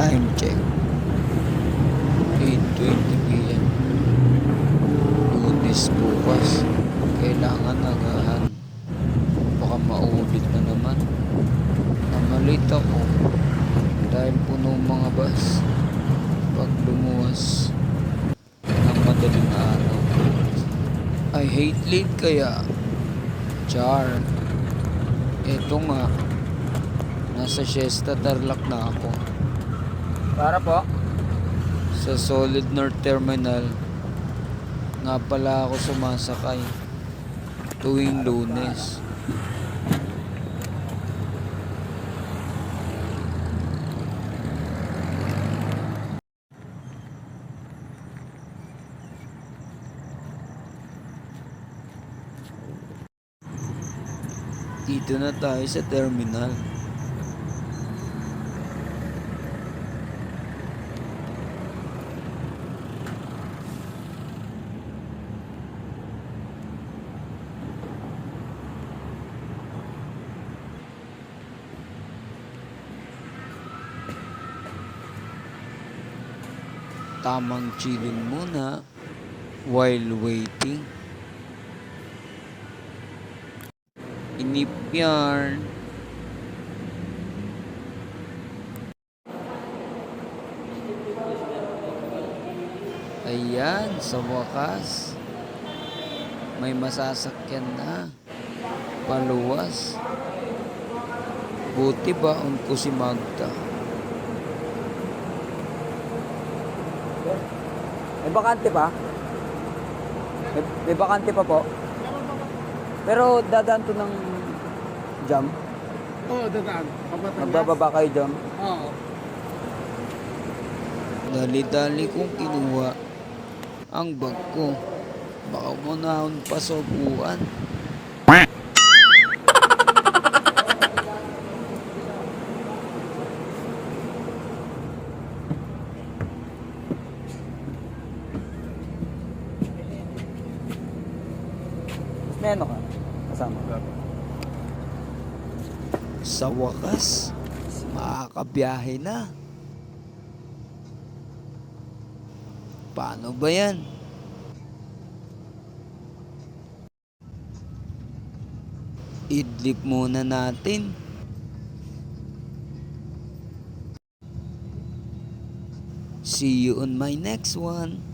Time check. 8.20 p.m. Lunes bukas. Kailangan agahan. Baka maulit na naman. Namalit ako. Dahil puno mga bus. Pag lumuwas ng madaling araw. I hate late kaya. Char. Eto nga. Nasa Siesta Tarlac na ako. Para po. Sa Solid North Terminal. Nga pala ako sumasakay. Tuwing lunes. Dito na tayo sa terminal. Tamang chilling muna while waiting. Inip yarn. Ayan, sa wakas. May masasakyan na. Paluwas. Buti baon ko si Magda. May bakante pa? May, may bakante pa po? Pero dadaan to ng jam. Oo, dadaan. Papatangas. Magbababa kayo jam. Oo. Dali-dali kong kinuha ang bag ko. Baka munahon pa sa upuan. May ano ka? Kasama. Sa wakas, makakabiyahe na. Paano ba yan? Idlip muna natin. See you on my next one.